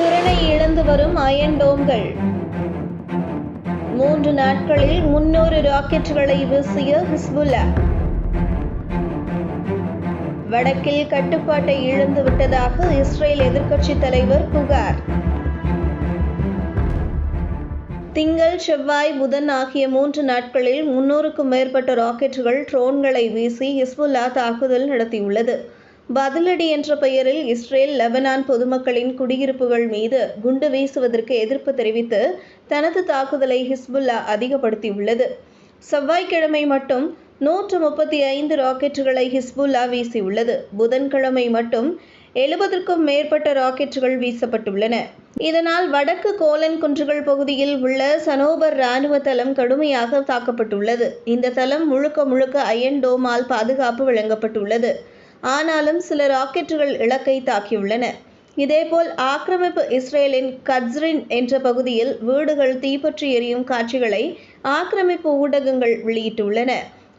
திறனை இழந்து வரும் அயன் டோம்கள். மூன்று நாட்களில் முன்னூறு ராக்கெட்டுகளை வீசிய ஹிஸ்புல்லா. வடக்கில் கட்டுப்பாட்டை இழந்து விட்டதாக இஸ்ரேல் எதிர்க்கட்சி தலைவர் புகார். திங்கள் செவ்வாய் புதன் ஆகிய மூன்று நாட்களில் முன்னூறுக்கும் மேற்பட்ட ராக்கெட்டுகள் ட்ரோன்களை வீசி ஹிஸ்புல்லா தாக்குதல் நடத்தியுள்ளது. பதிலடி என்ற பெயரில் இஸ்ரேல் லெபனான் பொதுமக்களின் குடியிருப்புகள் மீது குண்டு வீசுவதற்கு எதிர்ப்பு தெரிவித்து தனது தாக்குதலை ஹிஸ்புல்லா அதிகப்படுத்தியுள்ளது. செவ்வாய்க்கிழமை மட்டும் நூற்று முப்பத்தி ஐந்து ராக்கெட்டுகளை ஹிஸ்புல்லா வீசியுள்ளது. புதன்கிழமை மட்டும் எழுபதற்கும் மேற்பட்ட ராக்கெட்டுகள் வீசப்பட்டுள்ளன. இதனால் வடக்கு கோலன் குன்றுகள் பகுதியில் உள்ள சனோபர் இராணுவ தளம் கடுமையாக தாக்கப்பட்டுள்ளது. இந்த தளம் முழுக்க முழுக்க அயன் டோமால் பாதுகாப்பு வழங்கப்பட்டுள்ளது. ஆனாலும் சில ராக்கெட்டுகள் இலக்கை தாக்கியுள்ளன. இதேபோல் ஆக்கிரமிப்பு இஸ்ரேலின் கட்ஸ்ரின் என்ற பகுதியில் வீடுகள் தீப்பற்றி எரியும் காட்சிகளை ஆக்கிரமிப்பு ஊடகங்கள் வெளியிட்டுள்ளன.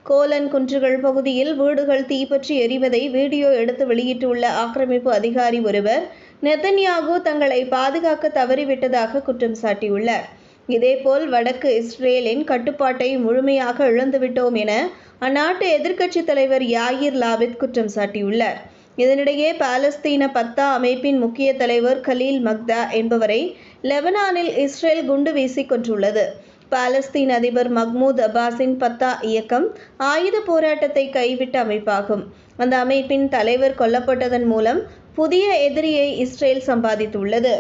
கோலன் குன்றுகள் பகுதியில் வீடுகள் தீப்பற்றி எரிவதை வீடியோ எடுத்து வெளியிட்டுள்ள ஆக்கிரமிப்பு அதிகாரி ஒருவர் நெத்தன்யாகு தங்களை பாதுகாக்க தவறிவிட்டதாக குற்றம் சாட்டியுள்ளார். இதேபோல் வடக்கு இஸ்ரேலின் கட்டுப்பாட்டை முழுமையாக இழந்துவிட்டோம் என அந்நாட்டு எதிர்க்கட்சித் தலைவர் யாயிர் லாபித் குற்றம் சாட்டியுள்ளார். இதனிடையே பாலஸ்தீன பத்தா அமைப்பின் முக்கிய தலைவர் கலீல் மக்தா என்பவரை லெபனானில் இஸ்ரேல் குண்டு வீசி கொன்றுள்ளது. பாலஸ்தீன் அதிபர் மஹ்மூத் அப்பாஸின் பத்தா இயக்கம் ஆயுத போராட்டத்தை கைவிட்ட அமைப்பாகும். அந்த அமைப்பின் தலைவர் கொல்லப்பட்டதன் மூலம் புதிய எதிரியை இஸ்ரேல் சம்பாதித்துள்ளது.